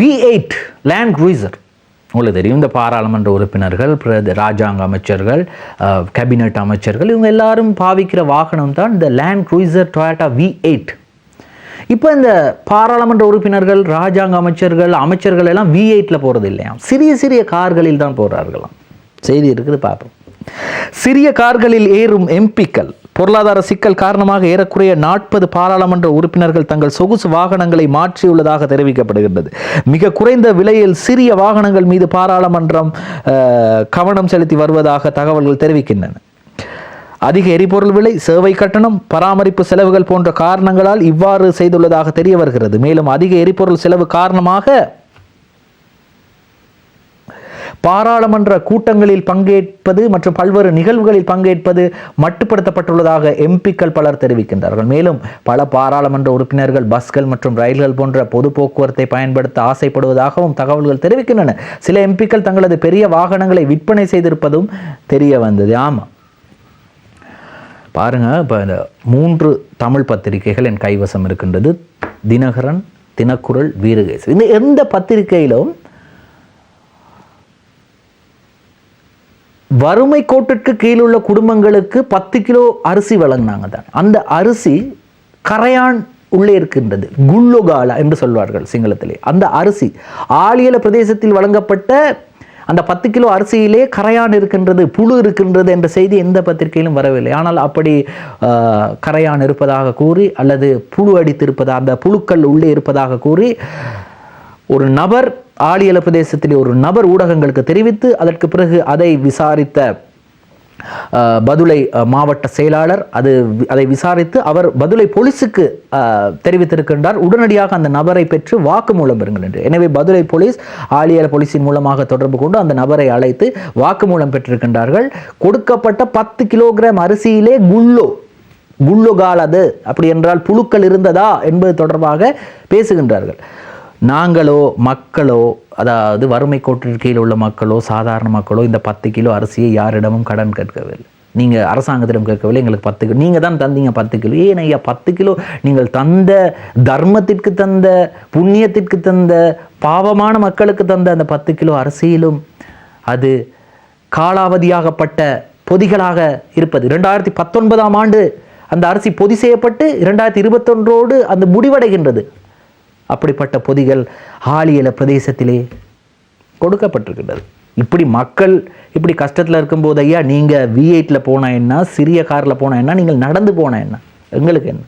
We eight land cruiser உங்களுக்கு தெரியும் இந்த பாராளுமன்ற உறுப்பினர்கள் பிற- ராஜாங்க அமைச்சர்கள் கேபினட் அமைச்சர்கள் இவங்க எல்லாரும் பாவிக்கிற வாகனம் தான் இந்த land cruiser Toyota V eight இப்போ இந்த பாராளுமன்ற உறுப்பினர்கள் ராஜாங்க அமைச்சர்கள் அமைச்சர்கள் எல்லாம் வி எயிட்டில் போகிறது இல்லையா? சிறிய சிறிய கார்களில் தான் போகிறார்களாம் செய்தி இருக்குது பார்ப்போம். சிறிய கார்களில் ஏறும் எம்பிக்கள் பொருளாதார சிக்கல் காரணமாக ஏறக்குறைய நாற்பது பாராளுமன்ற உறுப்பினர்கள் தங்கள் சொகுசு வாகனங்களை மாற்றியுள்ளதாக தெரிவிக்கப்படுகின்றது. மிக குறைந்த விலையில் சிறிய வாகனங்கள் மீது பாராளுமன்றம் கவனம் செலுத்தி வருவதாக தகவல்கள் தெரிவிக்கின்றன. அதிக எரிபொருள் விலை சேவை கட்டணம் பராமரிப்பு செலவுகள் போன்ற காரணங்களால் இவ்வாறு செய்துள்ளதாக தெரிய வருகிறது மேலும் அதிக எரிபொருள் செலவு காரணமாக பாராளுமன்ற கூட்டங்களில் பங்கேற்பது மற்றும் பல்வேறு நிகழ்வுகளில் பங்கேற்பது மட்டுப்படுத்தப்பட்டுள்ளதாக எம்பிக்கள் பலர் தெரிவிக்கின்றார்கள். மேலும் பல பாராளுமன்ற உறுப்பினர்கள் பஸ்கள் மற்றும் ரயில்கள் போன்ற பொது போக்குவரத்தை பயன்படுத்த ஆசைப்படுவதாகவும் தகவல்கள் தெரிவிக்கின்றன. சில எம்பிக்கள் தங்களது பெரிய வாகனங்களை விற்பனை செய்திருப்பதும் தெரிய வந்தது. ஆமாம். பாருங்கள் இப்போ இந்த மூன்று தமிழ் பத்திரிகைகள் என் கைவசம் இருக்கின்றது. தினகரன் தினக்குரல் வீரகேசு. இந்த எந்த பத்திரிகையிலும் வறுமை கோட்டிற்கு கீழுள்ள குடும்பங்களுக்கு பத்து கிலோ அரிசி வழங்கினாங்க தான். அந்த அரிசி கரையான் உள்ளே இருக்கின்றது. குள்ளுகாலா என்று சொல்வார்கள் சிங்களத்திலே. அந்த அரிசி ஆலியல பிரதேசத்தில் வழங்கப்பட்ட அந்த பத்து கிலோ அரிசியிலே கரையான் இருக்கின்றது புழு இருக்கின்றது என்ற செய்தி எந்த பத்திரிகையிலும் வரவில்லை. ஆனால் அப்படி கரையான் இருப்பதாக கூறி அல்லது புழு அடித்திருப்பதாக அந்த புழுக்கள் உள்ளே இருப்பதாக கூறி ஒரு நபர் ஆலியல பிரதேசத்திலே ஒரு நபர் ஊடகங்களுக்கு தெரிவித்து அதற்கு பிறகு அதை விசாரித்த பதுளை மாவட்ட செயலாளர் அது அதை விசாரித்து அவர் பதுளை போலீஸுக்கு தெரிவித்திருக்கின்றார். உடனடியாக அந்த நபரை பெற்று வாக்குமூலம் பெறுங்கள் என்று. எனவே பதுளை போலீஸ் ஆலியல போலீஸின் மூலமாக தொடர்பு கொண்டு அந்த நபரை அழைத்து வாக்குமூலம் பெற்றிருக்கின்றார்கள். கொடுக்கப்பட்ட பத்து கிலோகிராம் அரிசியிலே குள்ளோ குள்ளுகால் அது. அப்படி என்றால் புழுக்கள் இருந்ததா என்பது தொடர்பாக பேசுகின்றார்கள். நாங்களோ மக்களோ அதாவது வறுமை கோட்டிற்கையில் உள்ள மக்களோ சாதாரண மக்களோ இந்த பத்து கிலோ அரிசியை யாரிடமும் கடன் கேட்கவில்லை. நீங்கள் அரசாங்கத்திடம் கேட்கவில்லை எங்களுக்கு பத்து கிலோ நீங்கள் தான் தந்தீங்க பத்து கிலோ. ஏன் ஐயா பத்து கிலோ? நீங்கள் தந்த தர்மத்திற்கு தந்த புண்ணியத்திற்கு தந்த பாவமான மக்களுக்கு தந்த அந்த பத்து கிலோ அரிசியிலும் அது காலாவதியாகப்பட்ட பொதிகளாக இருப்பது. ரெண்டாயிரத்தி பத்தொன்பதாம் ஆண்டு அந்த அரிசி பொதி செய்யப்பட்டு இரண்டாயிரத்தி இருபத்தொன்றோடு அந்த முடிவடைகின்றது. அப்படிப்பட்ட பொதிகள் ஆலியல பிரதேசத்திலே கொடுக்கப்பட்டிருக்கின்றது. இப்படி மக்கள் இப்படி கஷ்டத்தில் இருக்கும்போது ஐயா நீங்கள் வி எயிட்டில் போனா என்ன? சிறிய காரில் போனா என்ன? நீங்கள் நடந்து போனா என்ன? எங்களுக்கு என்ன?